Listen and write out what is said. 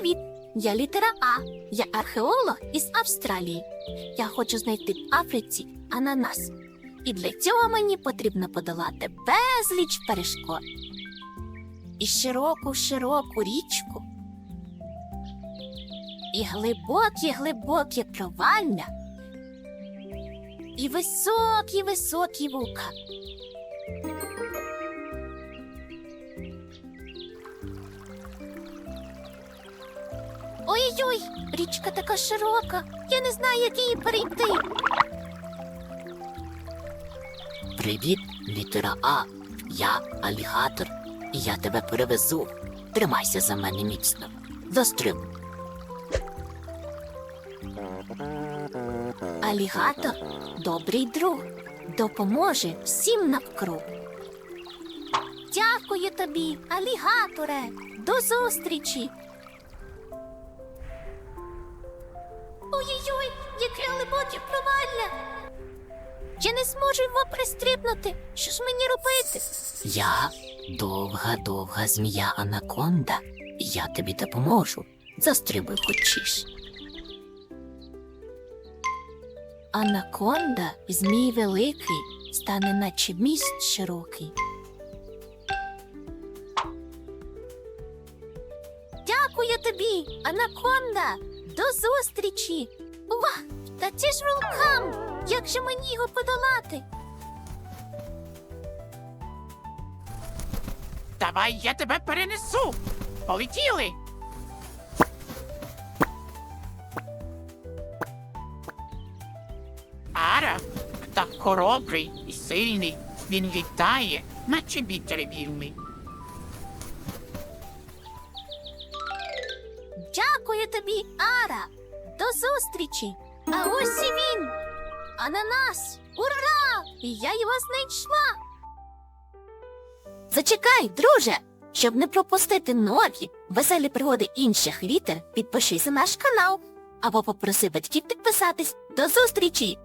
Привіт! Я літера А. Я археолог із Австралії. Я хочу знайти в Африці ананас. І для цього мені потрібно подолати безліч перешкод. І широку широку річку. І глибокі глибокі провалля. І високі високі вука. Ой-ой, річка така широка. Я не знаю, як її перейти. Привіт, літера А. Я алігатор, і я тебе перевезу. Тримайся за мене міцно. Застрибуй. Алігатор добрий друг, допоможе всім навкруг. Дякую тобі, алігаторе. До зустрічі. Ой-ой-ой, яке глибоке провалля. Я не зможу його пристрибнути. Що ж мені робити? Я довга, довга змія анаконда, я тобі допоможу. Застрибуй хочеш. Анаконда, змій великий, стане наче міст широкий. Дякую тобі, Анаконда! До зустрічі! Ува! Та це ж вулкан! Як же мені його подолати? Давай я тебе перенесу. Полетіли. Ара, так хоробрий і сильний. Він літає, наче вітер вільний. Дякую тобі, Ара! До зустрічі! А ось і він! Ананас! Ура! Я його знайшла! Зачекай, друже! Щоб не пропустити нові веселі пригоди інших літер, підпишись на наш канал або попроси батьків підписатись. До зустрічі!